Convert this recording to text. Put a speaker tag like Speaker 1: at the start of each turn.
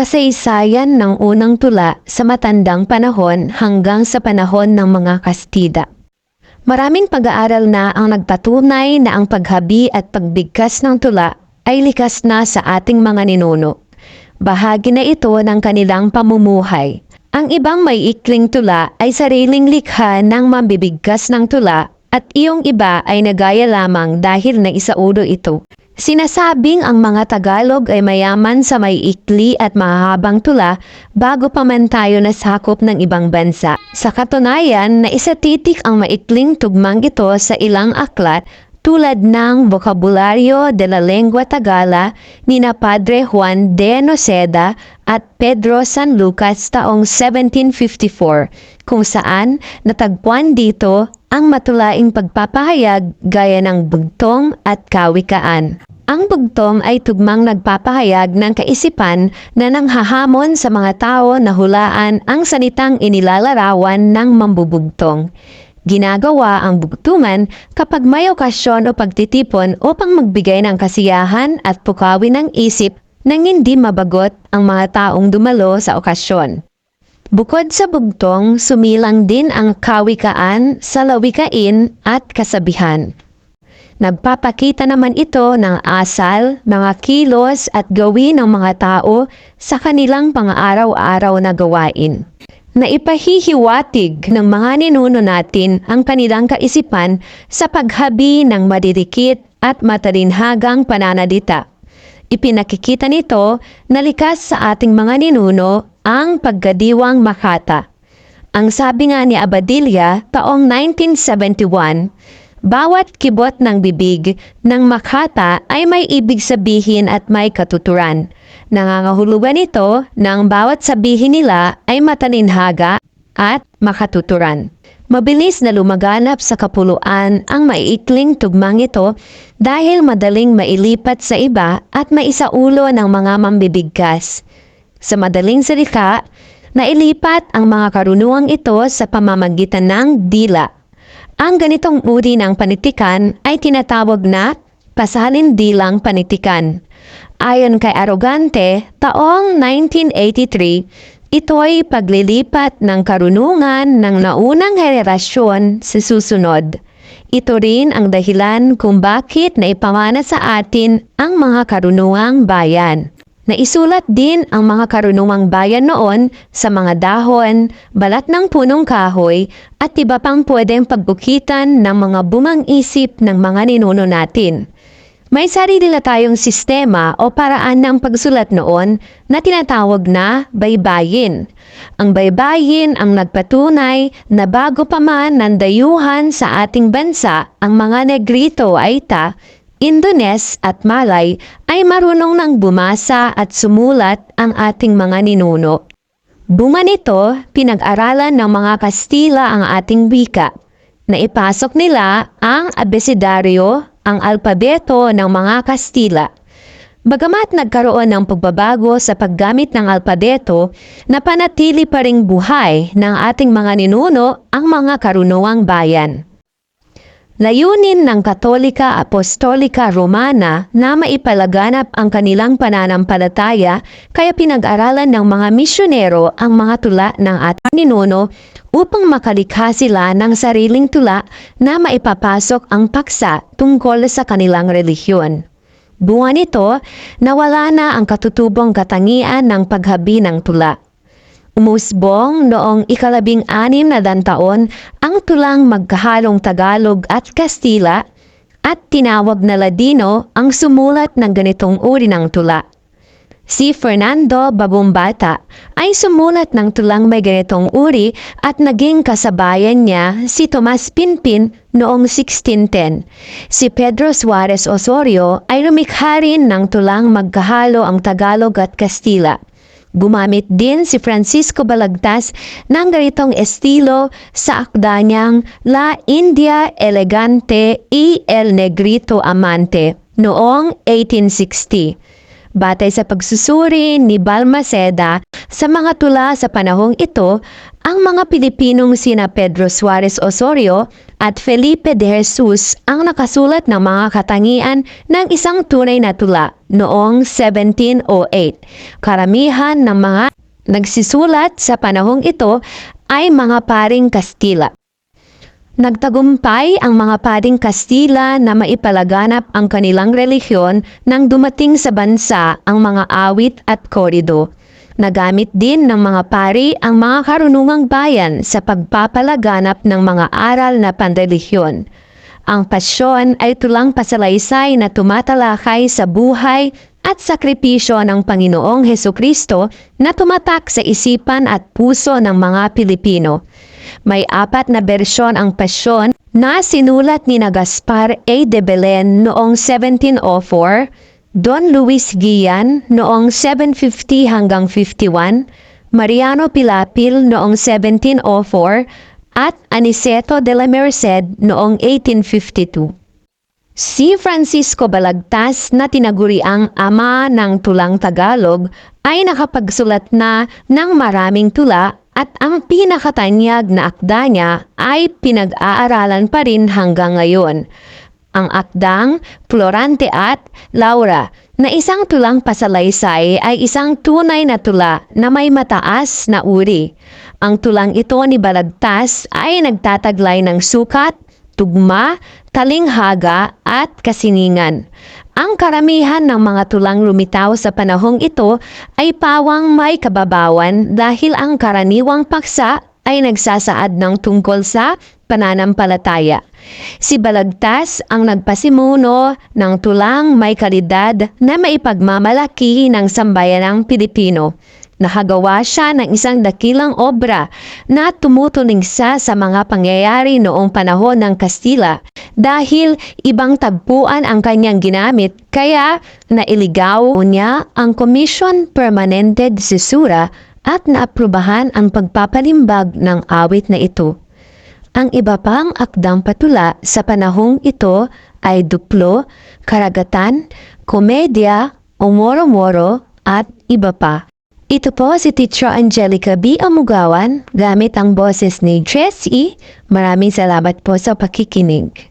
Speaker 1: kasaysayan ng unang tula sa matandang panahon hanggang sa panahon ng mga Kastida. Maraming pag-aaral na ang nagpatunay na ang paghabi at pagbigkas ng tula ay likas na sa ating mga ninuno. Bahagi na ito ng kanilang pamumuhay. Ang ibang may ikling tula ay sariling likha ng mambibigkas ng tula at iyong iba ay nagaya lamang dahil na isaulo ito. Sinasabing ang mga Tagalog ay mayaman sa may ikli at mahahabang tula bago pa man tayo nasakop ng ibang bansa. Sa katunayan, naisatitik ang maikling tugmang ito sa ilang aklat tulad ng Vocabulario de la Lengua Tagala ni na Padre Juan de Noceda at Pedro San Lucas taong 1754 kung saan natagpuan dito ang matulaing pagpapahayag gaya ng bugtong at kawikaan. Ang bugtong ay tugmang nagpapahayag ng kaisipan na nanghahamon sa mga tao na hulaan ang sanitang inilalarawan ng mambubugtong. Ginagawa ang bugtungan kapag may okasyon o pagtitipon upang magbigay ng kasiyahan at pukawin ng isip nang hindi mabagot ang mga taong dumalo sa okasyon. Bukod sa bugtong, sumilang din ang kawikaan sa lawikain at kasabihan. Nagpapakita naman ito ng asal, mga kilos at gawin ng mga tao sa kanilang pang-araw-araw na gawain. Naipahihiwatig ng mga ninuno natin ang kanilang kaisipan sa paghabi ng madirikit at matalinhagang pananadita. Ipinakikita nito na likas sa ating mga ninuno ang paggadiwang makata. Ang sabi nga ni Abadilla taong 1971, bawat kibot ng bibig ng makata ay may ibig sabihin at may katuturan. Nangangahulugan ito ng bawat sabihin nila ay mataninhaga at makatuturan. Mabilis na lumaganap sa kapuluan ang maiikling tugmang ito dahil madaling mailipat sa iba at maisaulo ng mga mambibigkas. Sa madaling salika, nailipat ang mga karunungang ito sa pamamagitan ng dila ang ganitong uri ng panitikan ay tinatawag na pasalin dilang panitikan. Ayon kay Arogante, taong 1983, ito ay paglilipat ng karunungan ng naunang henerasyon sa susunod. Ito rin ang dahilan kung bakit naipamana sa atin ang mga karunungang bayan. Naisulat din ang mga karunungang bayan noon sa mga dahon, balat ng punong kahoy at iba pang pwedeng pagbukitan ng mga bumang isip ng mga ninuno natin. May sarili na tayong sistema o paraan ng pagsulat noon na tinatawag na baybayin. Ang baybayin ang nagpatunay na bago pa man nandayuhan sa ating bansa ang mga negrito ay ta, Indones at Malay ay marunong nang bumasa at sumulat ang ating mga ninuno. Bunga nito, pinag-aralan ng mga Kastila ang ating wika. Naipasok nila ang abecedaryo, ang alpabeto ng mga Kastila. Bagamat nagkaroon ng pagbabago sa paggamit ng alpabeto, napanatili pa ring buhay ng ating mga ninuno ang mga karunungang bayan. Layunin ng Katolika Apostolika Romana na maipalaganap ang kanilang pananampalataya kaya pinag-aralan ng mga misyonero ang mga tula ng ating ninuno upang makalikha sila ng sariling tula na maipapasok ang paksa tungkol sa kanilang relihiyon. Bunga nito, nawala na ang katutubong katangian ng paghabi ng tula. Umusbong noong ikalabing anim na dantaon ang tulang magkahalong Tagalog at Kastila at tinawag na Ladino ang sumulat ng ganitong uri ng tula. Si Fernando Babumbata ay sumulat ng tulang may ganitong uri at naging kasabayan niya si Tomas Pinpin noong 1610. Si Pedro Suarez Osorio ay lumikha rin ng tulang magkahalo ang Tagalog at Kastila. Gumamit din si Francisco Balagtas ng ganitong estilo sa akda niyang La India Elegante y El Negrito Amante noong 1860. Batay sa pagsusuri ni Balmaceda sa mga tula sa panahong ito, ang mga Pilipinong sina Pedro Suarez Osorio at Felipe de Jesus ang nakasulat ng mga katangian ng isang tunay na tula noong 1708. Karamihan ng mga nagsisulat sa panahong ito ay mga paring Kastila. Nagtagumpay ang mga paring Kastila na maipalaganap ang kanilang relihiyon nang dumating sa bansa ang mga awit at korido. Nagamit din ng mga pari ang mga karunungang bayan sa pagpapalaganap ng mga aral na panrelihiyon. Ang pasyon ay tulang pasalaysay na tumatalakay sa buhay at sakripisyo ng Panginoong Heso Kristo na tumatak sa isipan at puso ng mga Pilipino. May apat na bersyon ang pasyon na sinulat ni Gaspar A. de Belen noong 1704, Don Luis Guian noong 750 hanggang 51, Mariano Pilapil noong 1704, at Aniceto de la Merced noong 1852. Si Francisco Balagtas na tinaguriang ama ng tulang Tagalog ay nakapagsulat na ng maraming tula at ang pinakatanyag na akda niya ay pinag-aaralan pa rin hanggang ngayon. Ang akdang Florante at Laura na isang tulang pasalaysay ay isang tunay na tula na may mataas na uri. Ang tulang ito ni Balagtas ay nagtataglay ng sukat, tugma, talinghaga at kasiningan. Ang karamihan ng mga tulang lumitaw sa panahong ito ay pawang may kababawan dahil ang karaniwang paksa ay nagsasaad ng tungkol sa pananampalataya. Si Balagtas ang nagpasimuno ng tulang may kalidad na maipagmamalaki ng sambayanang Pilipino. Nakagawa siya ng isang dakilang obra na tumutuling sa sa mga pangyayari noong panahon ng Kastila dahil ibang tagpuan ang kanyang ginamit kaya nailigaw niya ang Commission Permanente de Cesura at naaprubahan ang pagpapalimbag ng awit na ito. Ang iba pang akdang patula sa panahong ito ay duplo, karagatan, komedya, umoro-moro at iba pa. Ito po si Teacher Angelica B. Amugawan gamit ang boses ni Jessie. Maraming salamat po sa pakikinig.